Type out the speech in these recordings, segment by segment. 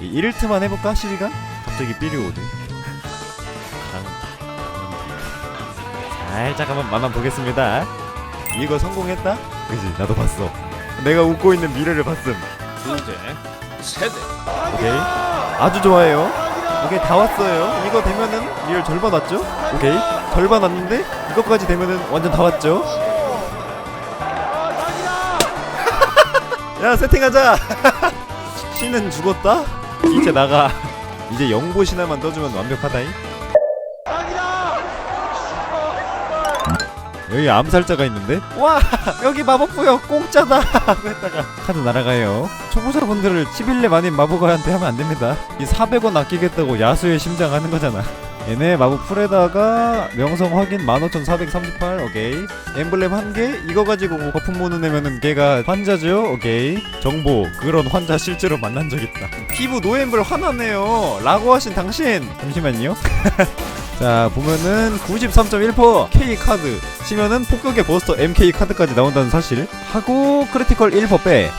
이 1트만 해볼까? 12간? 갑자기 삐리 오네 살짝 한번 맛만 보겠습니다 이거 성공했다? 그지 나도 봤어 내가 웃고 있는 미래를 봤음 둘째, 세대. 오케이 아주 좋아해요 오케이 다 왔어요 이거 되면은 리얼 절반 왔죠? 오케이 절반 왔는데 이것까지 되면은 완전 다 왔죠? 야 세팅하자 신은 죽었다? 이제 나가. 이제 영보 신화만 떠주면 완벽하다잉. 여기 암살자가 있는데? 와 여기 마법부여 공짜다! 하고 했다가 카드 날아가요. 초보자분들을 11렙 아닌 마법가한테 하면 안됩니다. 이 400원 아끼겠다고 야수의 심장 하는 거잖아 얘네 마법 풀에다가 명성 확인 15,438 오케이. 엠블렘 한개 이거 가지고 거품 모는 애면은 걔가 환자죠 오케이. 정보 그런 환자 실제로 만난 적 있다. 피부 노엠블 화나네요 라고 하신 당신. 잠시만요. 자 보면은 93.1% K 카드. 치면은 폭격의 버스터 MK 카드까지 나온다는 사실. 하고 크리티컬 1% 빼.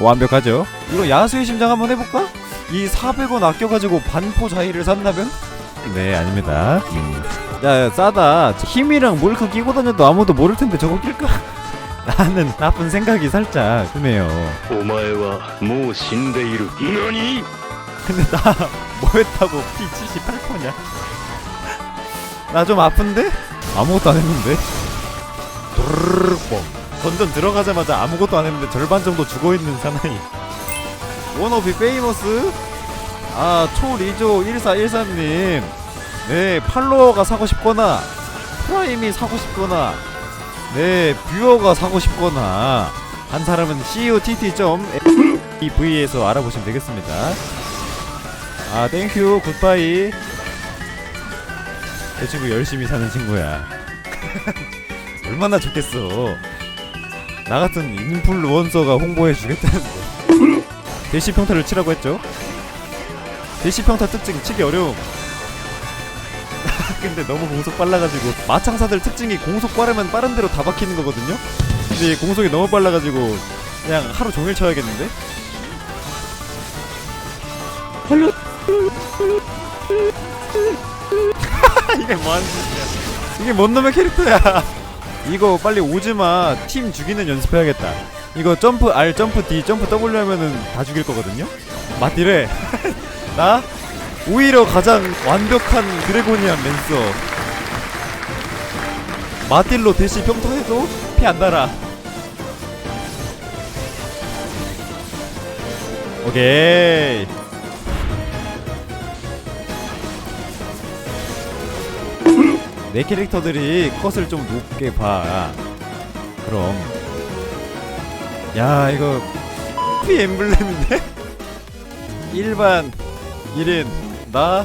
완벽하죠. 이거 야수의 심장 한번 해볼까? 이 400원 아껴가지고 반포 자이를 샀나면? 네 아닙니다 음. 야, 야 싸다 힘이랑 몰카 끼고 다녀도 아무도 모를 텐데 저거 낄까? 나는 나쁜 생각이 살짝 드네요 お前はもう死んでいる何 근데 나 뭐했다고 피 78%냐? 나 좀 아픈데? 아무것도 안 했는데? 드르르르 뻥 던전 들어가자마자 아무것도 안 했는데 절반 정도 죽어있는 사나이 원오비 페이머스 아 초리조 1413님. 네 팔로워가 사고 싶거나 프라임이 사고 싶거나 네 뷰어가 사고 싶거나 한 사람은 COTT.ev에서 알아보시면 되겠습니다. 아 땡큐. 굿바이. 내 친구 열심히 사는 친구야. 얼마나 좋겠어. 나 같은 인플루언서가 홍보해 주겠다는데. 대시 평타를 치라고 했죠 대시 평타 특징 치기 어려움. 근데 너무 공속 빨라가지고 마창사들 특징이 공속 빠르면 빠른 대로 다 박히는 거거든요? 근데 얘 공속이 너무 빨라가지고 그냥 하루 종일 쳐야겠는데? 이게 뭐하는 짓이야? 이게 뭔 놈의 캐릭터야? 이거 빨리 오지마 팀 죽이는 연습해야겠다. 이거 점프 R 점프 D 점프 W 하면은 다 죽일 거거든요? 맞디래 나 오히려 가장 완벽한 드래곤이안 랜서 마딜로 대시 평타해도 피 안 달아 오케이 내 캐릭터들이 컷을 좀 높게 봐. 그럼. 야, 이거 피 엠블렘인데? 일반 1인 나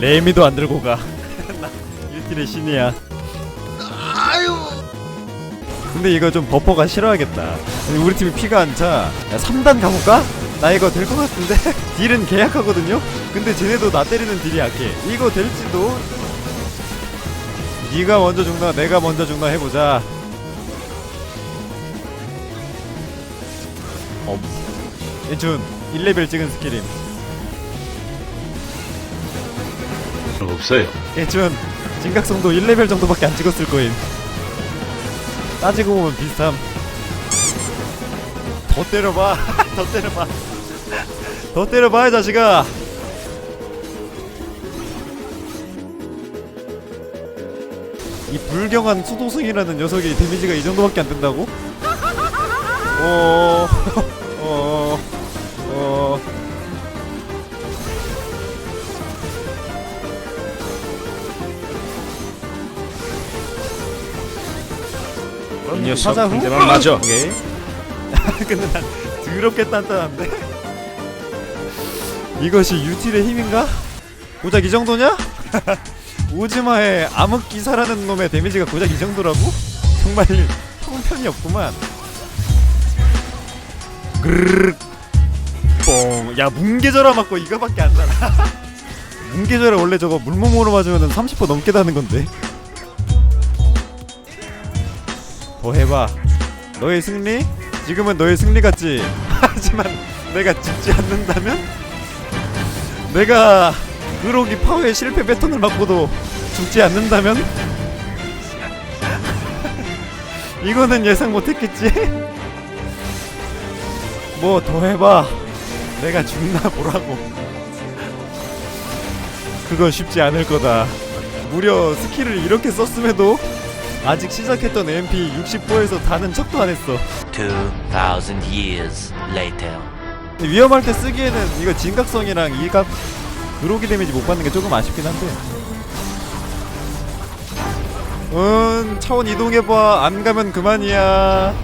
레미도 안 들고 가. 나 유틸의 신이야. 근데 이거 좀 버퍼가 싫어하겠다. 우리 팀이 피가 안 차. 야, 3단 가볼까? 나 이거 될 것 같은데? 딜은 계약하거든요? 근데 쟤네도 나 때리는 딜이 약해. 이거 될지도 네가 먼저 죽나 내가 먼저 죽나 해보자 엄 예준 1레벨 찍은 스킬임 없어요. 예준 진각성도 1레벨 정도밖에 안 찍었을 거임. 따지고 보면 비슷함. 더 때려봐. 더 때려봐. 더 때려봐 이 자식아. 이 불경한 수도승이라는 녀석이 데미지가 이 정도밖에 안 된다고? 어... 어... 어... 이 녀석 사자 후? 한 대만 맞아. 오케이 근데 난 더럽게 단단한데? 이것이 유틸의 힘인가? 고작 이 정도냐? 오즈마의 암흑기사라는 놈의 데미지가 고작 이 정도라고? 정말 형편이 없구만 그르륵 뽕야 뭉개져라 맞고 이거밖에 안 달아 뭉개져라 원래 저거 물몸으로 맞으면 30% 넘게 다는 건데 더 해봐. 너의 승리? 지금은 너의 승리 같지? 하지만 내가 죽지 않는다면? 내가 그로기 파워의 실패 패턴을 맞고도 죽지 않는다면? 이거는 예상 못했겠지? 뭐 더 해봐. 내가 죽나 보라고. 그건 쉽지 않을 거다. 무려 스킬을 이렇게 썼음에도 아직 시작했던 MP 60보에서 다는 척도 안 했어. 2,000 years later. 위험할 때 쓰기에는 이거 진각성이랑 이갑 그로기 데미지 못 받는 게 조금 아쉽긴 한데. 음 차원 이동해봐. 안 가면 그만이야.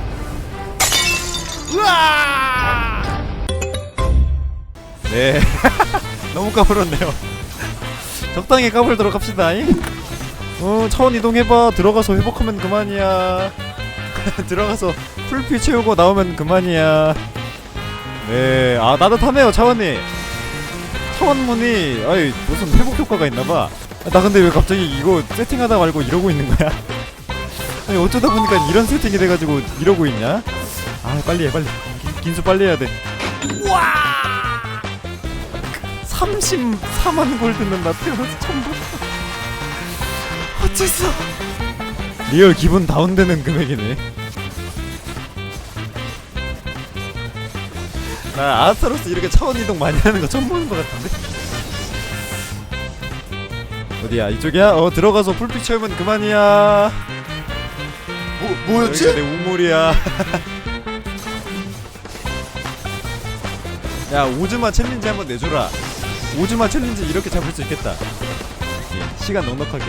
으아 네. 너무 까불었네요. 적당히 까불도록 합시다. 잉? 어 차원 이동해봐 들어가서 회복하면 그만이야 들어가서 풀피 채우고 나오면 그만이야 네, 아 따뜻하네요 차원님. 차원문이 아이 무슨 회복 효과가 있나봐. 아, 나 근데 왜 갑자기 이거 세팅하다 말고 이러고 있는 거야? 아니 어쩌다 보니까 이런 세팅이 돼가지고 이러고 있냐? 아 빨리 해 빨리. 긴- 긴수 빨리 해야 돼. 와! 34만 골드는 나 태어나서 처음 봤어. 어째서? 리얼 기분 다운되는 금액이네. 나 아스타로스 이렇게 차원 이동 많이 하는 거 처음 보는 것 같은데? 어디야 이쪽이야? 어 들어가서 풀빛 채우면 그만이야 뭐 여기가 내 우물이야 야 오즈마 챌린지 한번 내줘라 오즈마 챌린지 이렇게 잡을 수 있겠다 예, 시간 넉넉하게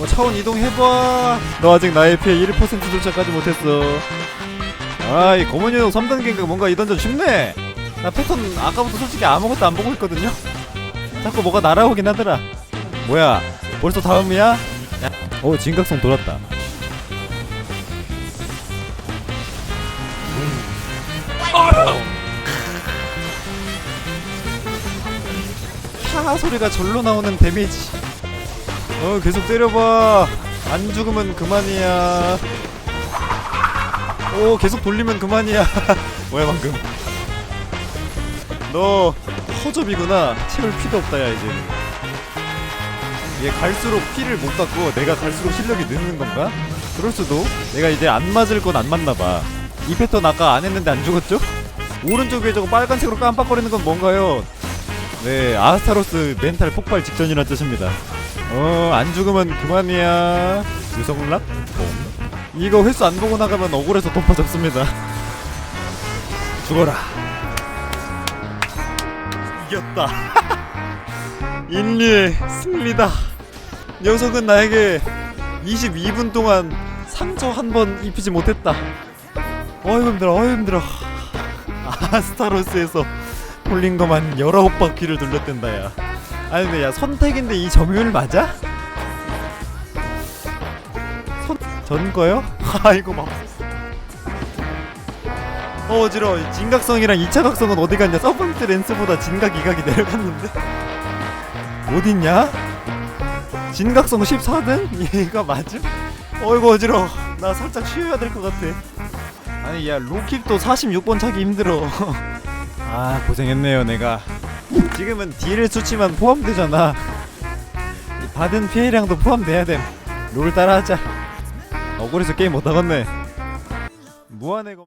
어 차원 이동해봐. 너 아직 나의 피해 1%조차까지 못했어. 아이 요정 3단계인가 뭔가 이 던전 쉽네. 나 패턴 아까부터 솔직히 아무것도 안 보고 있거든요. 자꾸 뭐가 날아오긴 하더라. 뭐야 벌써 다음이야? 야. 오 진각성 돌았다. 캬 소리가 절로 나오는 데미지 어 계속 때려봐. 안 죽으면 그만이야. 오 계속 돌리면 그만이야. 뭐야 방금. 너 허접이구나. 채울 피도 없다 야 이제. 얘 갈수록 피를 못 받고 내가 갈수록 실력이 느는 건가? 그럴 수도. 내가 이제 안 맞을 건 안 맞나봐. 이 패턴 아까 안 했는데 안 죽었죠? 오른쪽 위에 저거 빨간색으로 깜빡거리는 건 뭔가요? 네 아스타로스 멘탈 폭발 직전이란 뜻입니다 어 안 죽으면 그만이야. 유성락. 이거 횟수 안 보고 나가면 억울해서 돈파 잡습니다. 죽어라. 이겼다. 인리의 승리다. 녀석은 나에게 22분 동안 상처 한 번 입히지 못했다. 어이구 힘들어 어이구 힘들어. 아스타로스에서 돌린 것만 19바퀴를 돌렸댄다 야 아니 근데 야 선택인데 이 점유율 맞아? 선... 전 거요? 아이고 막 어, 어지러워 진각성이랑 2차 각성은 어디 갔냐 서번트 렌스보다 진각 이각이 내려갔는데 어딨냐? 진각성 14등? 얘가 맞음? 어이구 어지러워 나 살짝 쉬어야 될 것 같아 아니 야 로킥도 46번 차기 힘들어 아 고생했네요 내가 지금은 딜 수치만 포함되잖아. 이 받은 피해량도 포함돼야 됨롤 따라하자. 억울해서 게임 못하겠네. 무한의 검